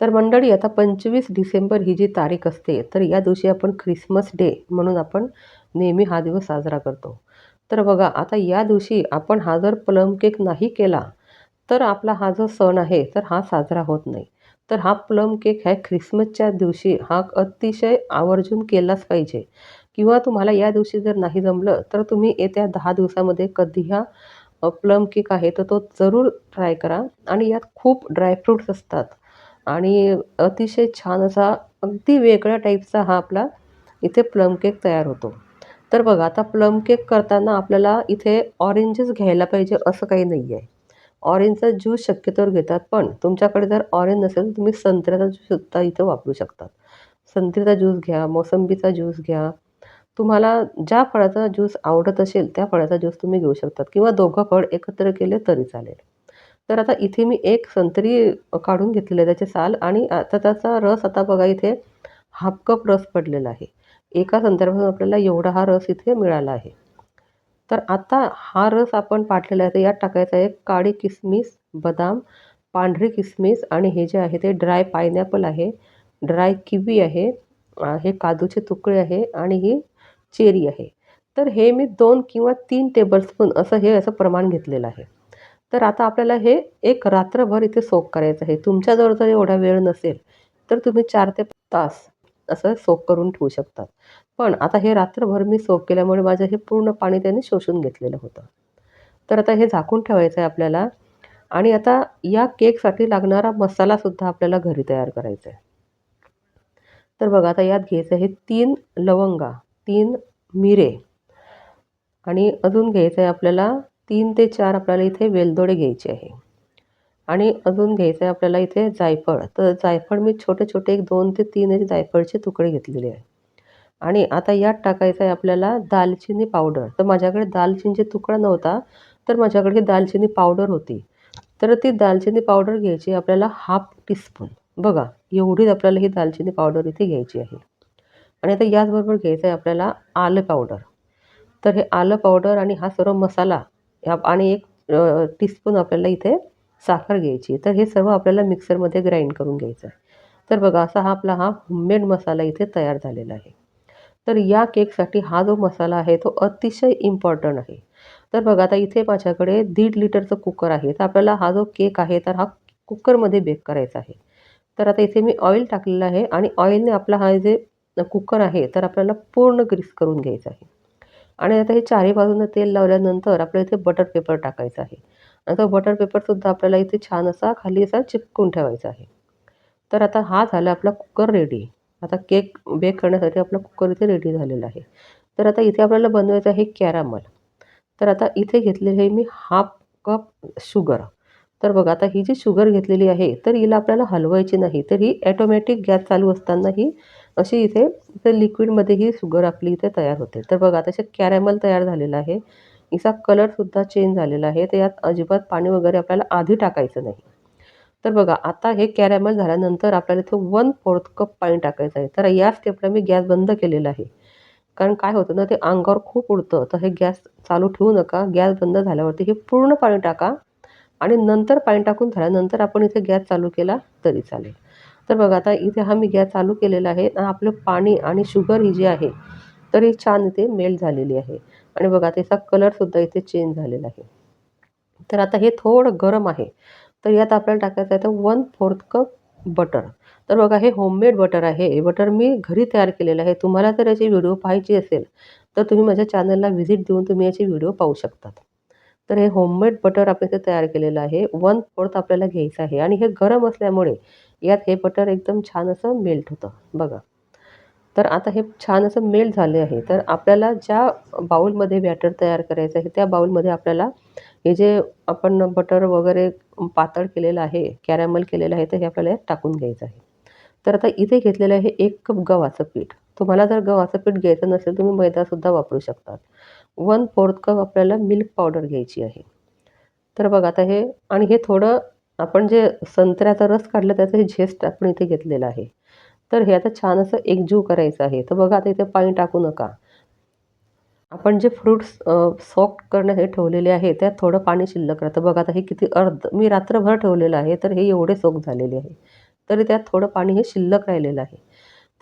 तर मंडळी आता पंचवीस डिसेंबर ही जी तारीख असते तर या दिवशी आपण ख्रिसमस डे म्हणून आपण नेहमी हा दिवस साजरा करतो. तर बघा आता या दिवशी आपण हा जर प्लम केक नाही केला तर आपला हा जो सण आहे तर हा साजरा होत नाही. तर हा प्लम केक ह्या ख्रिसमसच्या दिवशी हा अतिशय आवर्जून केलाच पाहिजे. किंवा तुम्हाला या दिवशी जर नाही जमलं तर तुम्ही येत्या दहा दिवसामध्ये कधी हा प्लम केक आहे तर तो जरूर ट्राय करा. आणि यात खूप ड्रायफ्रूट्स असतात. आणि अतिशय छान असा अगदी वेगळ्या टाईपचा हा आपला इथे प्लम केक तयार होतो. तर बघा आता प्लम केक करताना आपल्याला इथे ऑरेंजच घ्यायला पाहिजे असं काही नाही आहे ऑरेंजचा ज्यूस शक्यतोवर घेतात पण तुमच्याकडे जर ऑरेंज नसेल तुम्ही संत्र्याचा ज्यूससुद्धा इथं वापरू शकतात. संत्र्याचा ज्यूस घ्या मोसंबीचा ज्यूस घ्या. तुम्हाला ज्या फळाचा ज्यूस आवडत असेल त्या फळाचा ज्यूस तुम्ही घेऊ शकतात. किंवा दोघं फळ एकत्र केले तरी चालेल. तर आता इथे मी एक संत्री काढून घेतलेलं आहे त्याचे साल आणि आता त्याचा रस आता बघा इथे हाफ कप रस पडलेला आहे. एका संत्र्यापासून आपल्याला एवढा हा रस इथे मिळाला आहे. तर आता हा रस आपण पाठलेला आहे तर यात टाकायचा आहे काळी किसमिस बदाम पांढरी किसमिस आणि हे जे आहे ते ड्राय पायनॅपल आहे. ड्राय किवी आहे हे काजूचे तुकडे आहे आणि ही चेरी आहे. तर हे मी दोन किंवा तीन टेबलस्पून असं हे असं प्रमाण घेतलेलं आहे. तर आता आपल्याला हे एक रात्रभर इथे सोक करायचं आहे. तुमच्याजवळ जर एवढा वेळ नसेल तर तुम्ही चार ते तास असं सोक करून ठेवू शकतात. पण आता हे रात्रभर मी सोक केल्यामुळे माझं हे पूर्ण पाणी त्याने शोषून घेतलेलं होतं. तर आता हे झाकून ठेवायचं आहे आपल्याला. आणि आता या केकसाठी लागणारा मसालासुद्धा आपल्याला घरी तयार करायचा आहे. तर बघा आता यात घ्यायचं आहे तीन लवंगा तीन मिरे. आणि अजून घ्यायचं आहे आपल्याला तीन ते चार आपल्याला इथे वेलदोडे घ्यायचे आहे. आणि अजून घ्यायचं आहे आपल्याला इथे जायफळ. तर जायफळ मी छोटे छोटे एक दोन ते तीन जायफळचे तुकडे घेतलेले आहे. आणि आता यात टाकायचं आहे आपल्याला दालचिनी पावडर. तर माझ्याकडे दालचिनीचे तुकडा नव्हता तर माझ्याकडे दालचिनी पावडर होती. तर ती दालचिनी पावडर घ्यायची आपल्याला हाफ टीस्पून. बघा एवढीच आपल्याला ही दालचिनी पावडर इथे घ्यायची आहे. आणि आता याचबरोबर घ्यायचं आहे आपल्याला आलं पावडर. तर हे आलं पावडर आणि हा सर्व मसाला ह्या आणि एक टीस्पून आपल्याला इथे साखर घ्यायची तर हे सर्व आपल्याला मिक्सरमध्ये ग्राइंड करून घ्यायचं आहे. तर बघा असा हा आपला हा होममेड मसाला इथे तयार झालेला आहे. तर या केकसाठी हा जो मसाला आहे तो अतिशय इम्पॉर्टंट आहे. तर बघा आता इथे माझ्याकडे दीड लिटरचं कुकर आहे. तर आपल्याला हा जो केक आहे तर हा कुकरमध्ये बेक करायचा आहे. तर आता इथे मी ऑइल टाकलेलं आहे आणि ऑइलने आपला हा जे कुकर आहे तर आपल्याला पूर्ण ग्रीस करून घ्यायचा आहे. आणि आता हे चारही बाजूनं तेल लावल्यानंतर आपल्याला इथे बटर पेपर टाकायचा आहे. आणि तो बटर पेपरसुद्धा आपल्याला इथे छान असा खाली असा चिपकून ठेवायचा आहे. तर आता हा झाला आपला कुकर रेडी आता केक बेक करण्यासाठी आपला कुकर इथे रेडी झालेला आहे. तर आता इथे आपल्याला बनवायचं आहे कॅरामल तर आता इथे घेतलेले आहे मी हाफ कप शुगर तर बघा आता ही जी शुगर घेतलेली आहे तर हिला आपल्याला हलवायची नाही तर ही ॲटोमॅटिक गॅस चालू असताना ही अशी इथे इथे लिक्विडमध्ये ही शुगर आपली इथे तयार होते. तर बघा तसे कॅरेमल तयार झालेला आहे. हिचा कलरसुद्धा चेंज झालेला आहे. तर यात अजिबात पाणी वगैरे आपल्याला आधी टाकायचं नाही. तर बघा आता हे कॅरेमल झाल्यानंतर आपल्याला इथे वन फोर्थ कप पाणी टाकायचं आहे. तर या स्टेपला मी गॅस बंद केलेला आहे. कारण काय होतं ना ते अंगावर खूप उडतं. तर हे गॅस चालू ठेवू नका. गॅस बंद झाल्यावरती हे पूर्ण पाणी टाका. आणि नंतर पाणी टाकून झाल्यानंतर आपण इथे गॅस चालू केला तरी चालेल. तर बघा आता इथे हा मी गॅस चालू केलेला आहे आपलं पाणी आणि शुगर ही जी आहे तर ही छान इथे मेल्ट झालेली आहे. आणि बघा त्याचा कलरसुद्धा इथे चेंज झालेला आहे. तर आता हे थोडं गरम आहे. तर यात आपल्याला टाकायचं आहे तर वन फोर्थ कप बटर. तर बघा हे होममेड बटर आहे. हे बटर मी घरी तयार केलेलं आहे. तुम्हाला जर याची व्हिडिओ पाहायची असेल तर तुम्ही माझ्या चॅनलला व्हिजिट देऊन तुम्ही याची व्हिडिओ पाहू शकतात. तर हे होममेड बटर आपण इथे तयार केलेलं आहे. वन फोर्थ आपल्याला घ्यायचं आहे. आणि हे गरम असल्यामुळे यात हे बटर एकदम छान असं मेल्ट होतं. बघा. तर आता हे छान असं मेल्ट झाले आहे. तर आपल्याला ज्या बाऊलमध्ये बॅटर तयार करायचं आहे त्या बाऊलमध्ये आपल्याला हे जे आपण बटर वगैरे पातळ केलेलं आहे कॅरॅमल केलेलं आहे तर हे आपल्याला टाकून घ्यायचं आहे. तर आता इथे घेतलेलं आहे एक कप गव्हाचं पीठ. तुम्हाला जर गव्हाचं पीठ घ्यायचं नसेल तुम्ही मैदासुद्धा वापरू शकतात. वन फोर्थ कप आपल्याला मिल्क पावडर घ्यायची आहे. तर बघा आता हे आणि हे थोडं आपण जे संत्र्याचा रस काढला त्याचं हे झेस्ट आपण इथे घेतलेलं आहे. तर हे आता छान असं एकजीव करायचं आहे. तर बघा आता इथे पाणी टाकू नका. आपण जे फ्रूट्स सॉफ्ट करण्यासाठी ठेवलेले आहे त्यात थोडं पाणी शिल्लक राहतं. बघा आता हे किती अर्ध मी रात्रभर ठेवलेलं आहे तर हे एवढे सोक झालेले आहे. तरी त्यात थोडं पाणी हे शिल्लक राहिलेलं आहे.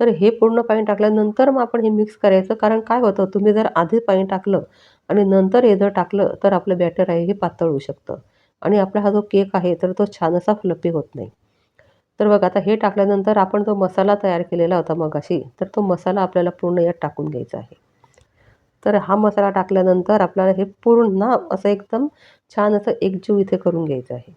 तर हे पूर्ण पाणी टाकल्यानंतर मग आपण हे मिक्स करायचं. कारण काय होतं तुम्ही जर आधी पाणी टाकलं आणि नंतर हे जर टाकलं तर आपलं बॅटर आहे हे पातळ होऊ शकतं. आणि आपला हा जो केक आहे तर तो छान असा फ्लपी होत नाही. तर बघा आता हे टाकल्यानंतर आपण जो मसाला तयार केलेला होता मगाशी तर तो मसाला आपल्याला पूर्ण यात टाकून घ्यायचा आहे. तर हा मसाला टाकल्यानंतर आपल्याला हे पूर्ण असं एकदम छान असं एकजीव इथे करून घ्यायचं आहे.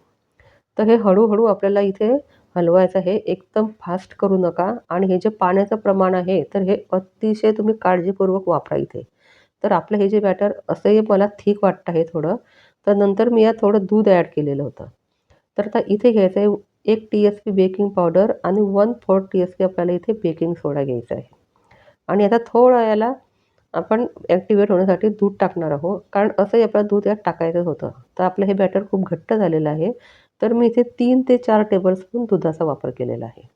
तर हे हळूहळू आपल्याला इथे हलवायचं हे एकदम फास्ट करू नका. आणि हे जे पाण्याचं प्रमाण आहे तर हे अतिशय तुम्ही काळजीपूर्वक वापरा इथे. तर आपलं हे जे बॅटर असंही मला थिक वाटतं आहे थोडं. तर नंतर मी यात थोडं दूध ॲड केलेलं होतं. तर आता इथे घ्यायचं आहे एक T S P baking powder आणि one fourth T S P आपल्याला इथे बेकिंग सोडा घ्यायचा आहे. आणि आता थोडं याला आपण ॲक्टिवेट होण्यासाठी दूध टाकणार आहोत. कारण असंही आपल्याला दूध यात टाकायचं होतं. तर आपलं हे बॅटर खूप घट्ट झालेलं आहे. तर मी इथे तीन ते चार टेबलस्पून दुधाचा वापर केलेला आहे.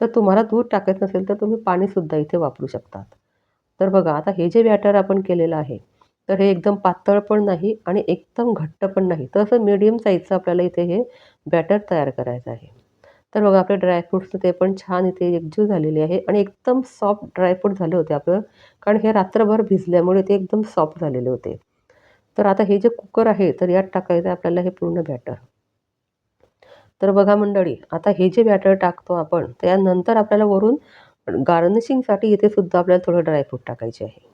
तर तुम्हाला दूध टाकायचं नसेल तर तुम्ही पाणीसुद्धा इथे वापरू शकतात. तर बघा आता हे जे बॅटर आपण केलेलं आहे तर हे एकदम पातळ पण नाही आणि एकदम घट्ट पण नाही. तर असं मीडियम साईजचं आपल्याला इथे हे बॅटर तयार करायचं आहे. तर बघा आपले ड्रायफ्रूट्स ते पण छान इथे एकजीव झालेले आहे आणि एकदम सॉफ्ट ड्रायफ्रूट झाले होते आपलं कारण हे रात्रभर भिजल्यामुळे ते एकदम सॉफ्ट झालेले होते. तर आता हे जे कुकर आहे तर यात टाकायचं आहे आपल्याला हे पूर्ण बॅटर तर बघा मंडळी आता हे जे बॅटर टाकतो आपण त्यानंतर आपल्याला वरून गार्निशिंगसाठी इथे सुद्धा आपल्याला थोडं ड्रायफ्रूट टाकायचे आहे.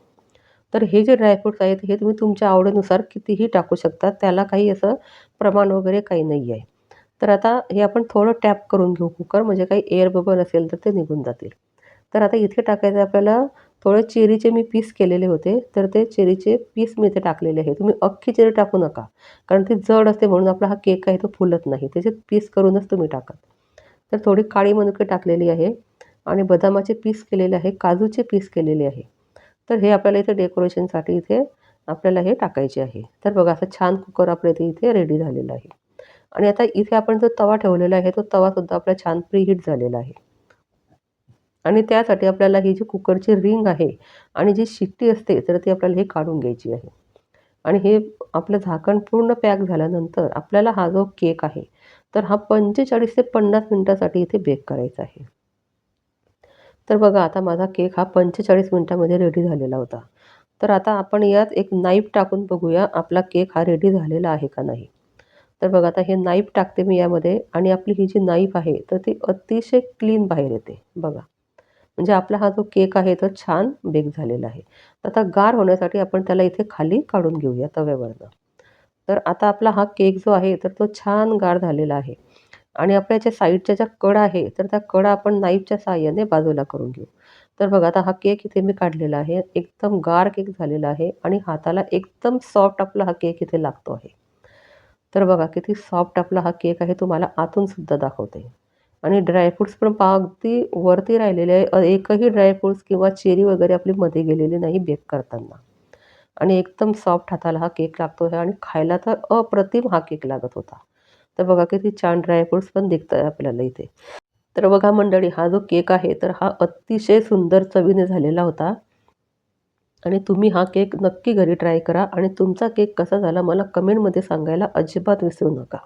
तर हे जे ड्रायफ्रूट्स आहेत हे तुम्ही तुमच्या आवडीनुसार कितीही टाकू शकता त्याला काही असं प्रमाण वगैरे काही नाही आहे तर आता हे आपण थोडं टॅप करून घेऊ कुकर म्हणजे काही एअर बबल असेल तर ते निघून जातील. तर आता इथे टाकायचं आपल्याला थोडे चेरीचे मी पीस केलेले होते तर ते चेरीचे पीस मी इथे टाकलेले आहे. तुम्ही अख्खी चेरी टाकू नका कारण ती जड असते म्हणून आपला हा केक आहे तो फुलत नाही. त्याचे पीस करूनच तुम्ही टाका. तर थोडी काळी मनुके टाकलेली आहे आणि बदामाचे पीस केलेले आहे काजूचे पीस केलेले आहे. तर हे आपल्याला इथे डेकोरेशनसाठी इथे आपल्याला हे टाकायचे आहे. तर बघा असं छान कुकर आपल्या इथे इथे रेडी झालेलं आहे. आणि आता इथे आपण जो तवा ठेवलेला आहे तो तवासुद्धा आपला छान प्रीहीट झालेला आहे. आणि त्यासाठी आपल्याला ही जी कुकरची रिंग आहे आणि जी शिट्टी असते तर ती आपल्याला हे काढून घ्यायची आहे. आणि हे आपलं झाकण पूर्ण पॅक झाल्यानंतर आपल्याला हा जो केक आहे तर हा पंचेचाळीस ते पन्नास मिनटासाठी इथे बेक करायचा आहे. तर बघा आता माझा केक हा पंचेचाळीस मिनटामध्ये रेडी झालेला होता. तर आता आपण यात एक नाईफ टाकून बघूया आपला केक हा रेडी झालेला आहे का नाही. तर बघा आता हे नाईफ टाकते मी यामध्ये आणि आपली ही जी नाईफ आहे तर ती अतिशय क्लीन बाहेर येते. बघा. म्हणजे आपला हा जो केक आहे तो छान बेक झालेला आहे. आता गार होण्यासाठी आपण त्याला इथे खाली काढून घेऊया तव्यावरनं. तर आता आपला हा केक जो आहे तर तो छान गार झालेला आहे. आणि आपल्या ज्या साईडच्या ज्या कडा आहे तर त्या कडा आपण नाईफच्या साहाय्याने बाजूला करून घेऊ. तर बघा आता हा केक इथे मी काढलेला आहे. एकदम गार केक झालेला आहे आणि हाताला एकदम सॉफ्ट आपला हा केक इथे लागतो आहे. तर बघा किती सॉफ्ट आपला हा केक आहे तुम्हाला आतून सुद्धा दाखवते. आणि ड्रायफ्रूट्स पण पहा अगदी वरती राहिलेले आहे. एकही ड्रायफ्रूट्स किंवा चेरी वगैरे आपली मध्ये गेलेली नाही बेक करताना. आणि एकदम सॉफ्ट हाताला हा केक लागतो आहे आणि खायला तर अप्रतिम हा केक लागत होता. तर बघा किती छान ड्रायफ्रूट्स पण दिखत आहे आपल्याला इथे. तर बघा मंडळी हा जो केक आहे तर हा अतिशय सुंदर चवीने झालेला होता. आणि तुम्ही हा केक नक्की घरी ट्राय करा. आणि तुमचा केक कसा झाला मला कमेंटमध्ये सांगायला अजिबात विसरू नका.